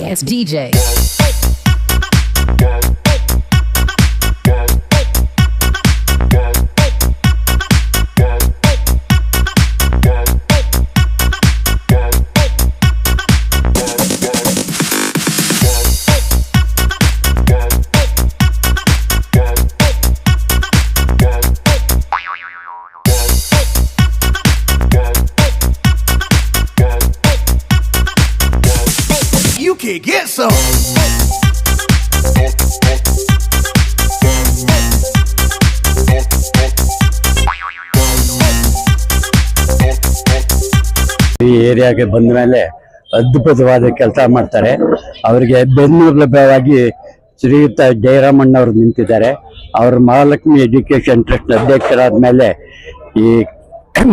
Party. It's DJ. Get some. ಈ ಏರಿಯಾಗೆ ಬಂದ ಮೇಲೆ ಅದ್ಭುತವಾದ ಕೆಲಸ ಮಾಡ್ತಾರೆ. ಅವರಿಗೆ ಬೆನ್ನೆಲುಬಾಗಿ ಶ್ರೀಯುತ ಜಯರಾಮಣ್ಣ ಅವರು ನಿಂತಿದ್ದಾರೆ. ಅವರು ಮಹಾಲಕ್ಷ್ಮಿ ಎಜುಕೇಶನ್ ಟ್ರಸ್ಟ್ ಅಧ್ಯಕ್ಷರಾದ ಮೇಲೆ ಈ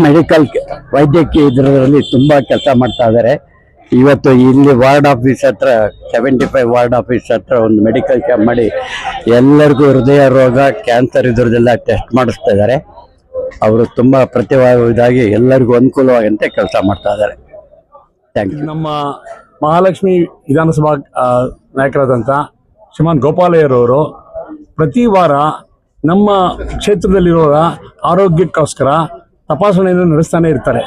ಮೆಡಿಕಲ್ ವೈದ್ಯಕೀಯ ಇದರಲ್ಲಿ ತುಂಬ ಕೆಲಸ ಮಾಡ್ತಾ ಇದ್ದಾರೆ. ಇವತ್ತು ಇಲ್ಲಿ ವಾರ್ಡ್ ಆಫೀಸ್ ಹತ್ರ ಸೆವೆಂಟಿ ಫೈವ್ ವಾರ್ಡ್ ಆಫೀಸ್ ಹತ್ರ ಒಂದು ಮೆಡಿಕಲ್ ಕ್ಯಾಂಪ್ ಮಾಡಿ ಎಲ್ಲರಿಗೂ ಹೃದಯ ರೋಗ ಕ್ಯಾನ್ಸರ್ ಇದ್ರದ್ದೆಲ್ಲ ಟೆಸ್ಟ್ ಮಾಡಿಸ್ತಾ ಇದ್ದಾರೆ. ಅವರು ತುಂಬ ಪ್ರತಿಭಾವಿದಾಗಿ ಎಲ್ಲರಿಗೂ ಅನುಕೂಲವಾಗಂತೆ ಕೆಲಸ ಮಾಡ್ತಾ ಇದ್ದಾರೆ. ಥ್ಯಾಂಕ್ ಯು ನಮ್ಮ ಮಹಾಲಕ್ಷ್ಮಿ ವಿಧಾನಸಭಾ ನಾಯಕರಾದಂಥ ಶ್ರೀಮಾನ್ ಗೋಪಾಲಯ್ಯರವರು ಪ್ರತಿ ವಾರ ನಮ್ಮ ಕ್ಷೇತ್ರದಲ್ಲಿರೋರ ಆರೋಗ್ಯಕ್ಕೋಸ್ಕರ ತಪಾಸಣೆಯನ್ನು ನಡೆಸ್ತಾನೆ ಇರ್ತಾರೆ.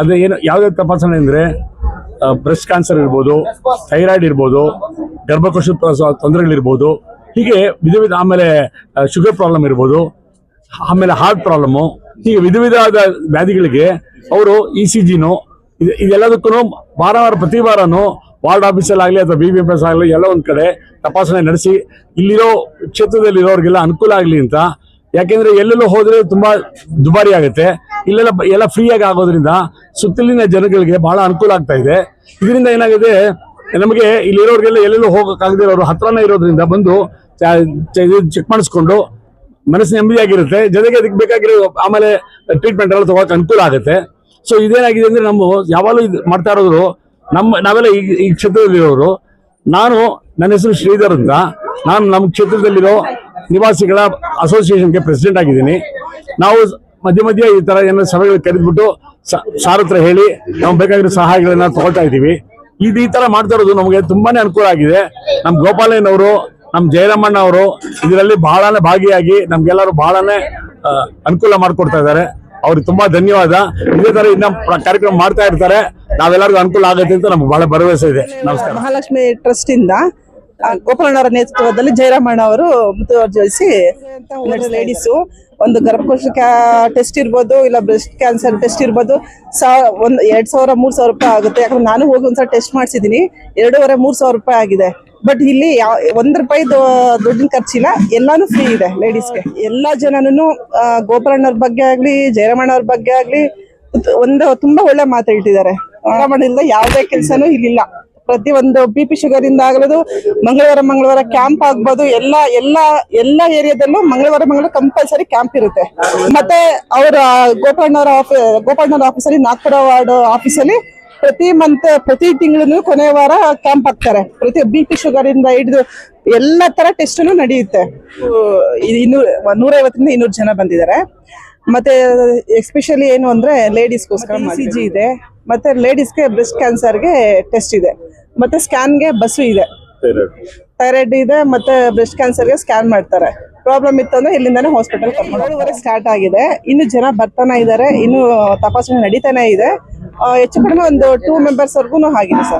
ಅದು ಏನು ಯಾವುದೇ ತಪಾಸಣೆ ಅಂದರೆ ಬ್ರೆಸ್ಟ್ ಕ್ಯಾನ್ಸರ್ ಇರ್ಬೋದು ಥೈರಾಯ್ಡ್ ಇರ್ಬೋದು, ಗರ್ಭಕೋಶ ತೊಂದರೆಗಳಿರ್ಬೋದು, ಹೀಗೆ ವಿಧ ವಿಧ ಆಮೇಲೆ ಶುಗರ್ ಪ್ರಾಬ್ಲಮ್ ಇರ್ಬೋದು, ಆಮೇಲೆ ಹಾರ್ಟ್ ಪ್ರಾಬ್ಲಮ್ಮು ಹೀಗೆ ವಿಧ ವಿಧವಾದ ವ್ಯಾಧಿಗಳಿಗೆ ಅವರು ಇ ಸಿ ಜಿನು ಇದೆಲ್ಲದಕ್ಕೂ ವಾರ ವಾರ, ಪ್ರತಿ ವಾರನು ವಾರ್ಡ್ ಆಫೀಸಲ್ಲಾಗಲಿ ಅಥವಾ ಬಿ ಬಿ ಎಸ್ ಆಗಲಿ ಎಲ್ಲ ಒಂದು ಕಡೆ ತಪಾಸಣೆ ನಡೆಸಿ, ಇಲ್ಲಿರೋ ಕ್ಷೇತ್ರದಲ್ಲಿರೋರಿಗೆಲ್ಲ ಅನುಕೂಲ ಆಗಲಿ ಅಂತ. ಯಾಕೆಂದರೆ ಎಲ್ಲೆಲ್ಲೋ ಹೋದರೆ ತುಂಬ ದುಬಾರಿ ಆಗುತ್ತೆ. ಇಲ್ಲೆಲ್ಲ ಎಲ್ಲ ಫ್ರೀಯಾಗಿ ಆಗೋದ್ರಿಂದ ಸುತ್ತಲಿನ ಜನಗಳಿಗೆ ಬಹಳ ಅನುಕೂಲ ಆಗ್ತಾ ಇದೆ. ಇದರಿಂದ ಏನಾಗಿದೆ, ನಮಗೆ ಇಲ್ಲಿರೋರಿಗೆಲ್ಲ ಎಲ್ಲೆಲ್ಲೂ ಹೋಗೋಕ್ಕಾಗದೇ ಇರೋರು ಹತ್ರನೇ ಇರೋದ್ರಿಂದ ಬಂದು ಚೆಕ್ ಮಾಡಿಸ್ಕೊಂಡು ಮನಸ್ಸು ನೆಮ್ಮದಿಯಾಗಿರುತ್ತೆ ಜೊತೆಗೆ ಅದಕ್ಕೆ ಬೇಕಾಗಿರೋ ಆಮೇಲೆ ಟ್ರೀಟ್ಮೆಂಟ್ ಎಲ್ಲ ತಗೋಕೆ ಅನುಕೂಲ ಆಗುತ್ತೆ. ಸೊ ಇದೇನಾಗಿದೆ ಅಂದರೆ ನಮ್ಮ ಯಾವಾಗಲೂ ಇದು ಮಾಡ್ತಾ ಇರೋದು ನಮ್ಮ, ನಾವೆಲ್ಲ ಈ ಈ ಕ್ಷೇತ್ರದಲ್ಲಿರೋರು. ನಾನು ನನ್ನ ಹೆಸರು ಶ್ರೀಧರ್ ಅಂತ. ನಾನು ನಮ್ಮ ಕ್ಷೇತ್ರದಲ್ಲಿರೋ ನಿವಾಸಿಗಳ ಅಸೋಸಿಯೇಷನ್ಗೆ ಪ್ರೆಸಿಡೆಂಟ್ ಆಗಿದ್ದೀನಿ. ನಾವು ಮಧ್ಯ ಮಧ್ಯ ಈ ತರ ಏನೋ ಸಭೆಗಳು ಕರೆದ್ಬಿಟ್ಟು ಸಾರ್ ಹತ್ರ ಹೇಳಿ ನಾವು ಬೇಕಾಗಿರೋ ಸಹಾಯಗಳನ್ನ ತಗೊಳ್ತಾ ಇದೀವಿ ಇದು ಈ ತರ ಮಾಡ್ತಾ ಇರೋದು ನಮಗೆ ತುಂಬಾನೇ ಅನುಕೂಲ ಆಗಿದೆ. ನಮ್ ಗೋಪಾಲಯ್ಯನವರು, ನಮ್ ಜಯರಾಮಣ್ಣ ಅವರು ಇದರಲ್ಲಿ ಬಹಳನೇ ಭಾಗಿಯಾಗಿ ನಮ್ಗೆಲ್ಲರೂ ಬಹಳನೇ ಅನುಕೂಲ ಮಾಡ್ಕೊಡ್ತಾ ಇದ್ದಾರೆ. ಅವ್ರಿಗೆ ತುಂಬಾ ಧನ್ಯವಾದ. ಇದೇ ತರ ಇನ್ನ ಕಾರ್ಯಕ್ರಮ ಮಾಡ್ತಾ ಇರ್ತಾರೆ. ನಾವೆಲ್ಲರಿಗೂ ಅನುಕೂಲ ಆಗುತ್ತೆ ಅಂತ ನಮ್ಗೆ ಬಹಳ ಭರವಸೆ ಇದೆ. ನಮಸ್ಕಾರ. ಮಹಾಲಕ್ಷ್ಮಿ ಟ್ರಸ್ಟ್ ಇಂದ ಗೋಪಾಲಣ್ಣವರ ನೇತೃತ್ವದಲ್ಲಿ ಜಯರಾಮಣ್ಣ ಅವರು ಮುತುವರ್ಜಿಸಿ ಲೇಡೀಸು ಒಂದು ಗರ್ಭಕೋಶ ಟೆಸ್ಟ್ ಇರ್ಬೋದು ಇಲ್ಲ ಬ್ರೆಸ್ಟ್ ಕ್ಯಾನ್ಸರ್ ಟೆಸ್ಟ್ ಇರ್ಬೋದು ಒಂದು ಒಂದ್ ಎರಡ್ ಸಾವಿರ ಮೂರ್ ಸಾವಿರ ರೂಪಾಯಿ ಆಗುತ್ತೆ. ಯಾಕಂದ್ರೆ ನಾನು ಹೋಗಿ ಒಂದ್ಸಲ ಟೆಸ್ಟ್ ಮಾಡಿಸಿದೀನಿ ಎರಡೂವರೆ ಮೂರ್ ಸಾವಿರ ರೂಪಾಯಿ ಆಗಿದೆ. ಬಟ್ ಇಲ್ಲಿ ಯಾವ ಒಂದ್ ರೂಪಾಯಿ ದುಡ್ಡಿನ ಖರ್ಚಿಲ್ಲ ಎಲ್ಲಾನು ಫ್ರೀ ಇದೆ ಲೇಡೀಸ್ಗೆ ಎಲ್ಲಾ ಜನನು ಗೋಪಾಲಣ್ಣವ್ರ ಬಗ್ಗೆ ಆಗ್ಲಿ ಜಯರಾಮಣ್ಣವ್ರ ಬಗ್ಗೆ ಆಗ್ಲಿ ಒಂದು ತುಂಬಾ ಒಳ್ಳೆ ಮಾತು ಹೇಳ್ತಿದ್ದಾರೆ. ಜಯರಾಮಣ್ಣ ಯಾವುದೇ ಕೆಲಸನೂ ಇಲ್ಲಿಲ್ಲ. ಪ್ರತಿ ಒಂದು ಬಿ ಪಿ ಶುಗರ್ ಇಂದ ಆಗಲದು ಮಂಗಳವಾರ ಮಂಗಳವಾರ ಕ್ಯಾಂಪ್ ಆಗ್ಬೋದು. ಎಲ್ಲ ಎಲ್ಲ ಎಲ್ಲ ಏರಿಯಾದಲ್ಲೂ ಮಂಗಳವಾರ ಮಂಗಳವಾರ ಕಂಪಲ್ಸರಿ ಕ್ಯಾಂಪ್ ಇರುತ್ತೆ. ಮತ್ತೆ ಅವರ ಗೋಪಣ್ಣವರ ಆಫೀಸ್ ಗೋಪಣ್ಣವರ ಆಫೀಸಲ್ಲಿ ನಾಗ್ಪುರ ವಾರ್ಡ್ ಆಫೀಸಲ್ಲಿ ಪ್ರತಿ ಮಂತ್ ಪ್ರತಿ ತಿಂಗಳು ಕೊನೆಯ ವಾರ ಕ್ಯಾಂಪ್ ಹಾಕ್ತಾರೆ. ಪ್ರತಿ ಬಿ ಪಿ ಶುಗರ್ ಇಂದ ಹಿಡಿದು ಎಲ್ಲ ತರ ಟೆಸ್ಟ್ ನಡೆಯುತ್ತೆ. ಇನ್ನೂ ಇನ್ನೂರ ನೂರೈವತ್ತರಿಂದ ಇನ್ನೂರು ಜನ ಬಂದಿದ್ದಾರೆ. ಮತ್ತೆ ಎಸ್ಪೆಷಲಿ ಏನು ಅಂದ್ರೆ ಲೇಡೀಸ್ಗೋಸ್ಕರ ಸಿ ಜಿ ಇದೆ. ಮತ್ತೆ ಲೇಡೀಸ್ಗೆ ಬ್ರೆಸ್ಟ್ ಕ್ಯಾನ್ಸರ್ಗೆ ಟೆಸ್ಟ್ ಇದೆ. ಮತ್ತೆ ಸ್ಕ್ಯಾನ್ಗೆ ಬಸ್ಸು ಇದೆ. ಥೈರಾಯ್ಡ್ ಇದೆ ಮತ್ತೆ ಬ್ರೆಸ್ಟ್ ಕ್ಯಾನ್ಸರ್ಗೆ ಸ್ಕ್ಯಾನ್ ಮಾಡ್ತಾರೆ. ಪ್ರಾಬ್ಲಮ್ ಇತ್ತು ಅಂದ್ರೆ ಇಲ್ಲಿಂದಾನೆ ಹಾಸ್ಪಿಟಲ್ ಕರ್ಕೊಂಡು ಸ್ಟಾರ್ಟ್ ಆಗಿದೆ. ಇನ್ನು ಜನ ಬರ್ತಾನೆ ಇದ್ದಾರೆ ಇನ್ನು ತಪಾಸಣೆ ನಡೀತಾನೆ ಇದೆ. ಹೆಚ್ಚು ಕಡಿಮೆ ಒಂದು ಟೂ ಮೆಂಬರ್ಸ್ ವರ್ಗು ಆಗಿದೆ ಸರ್.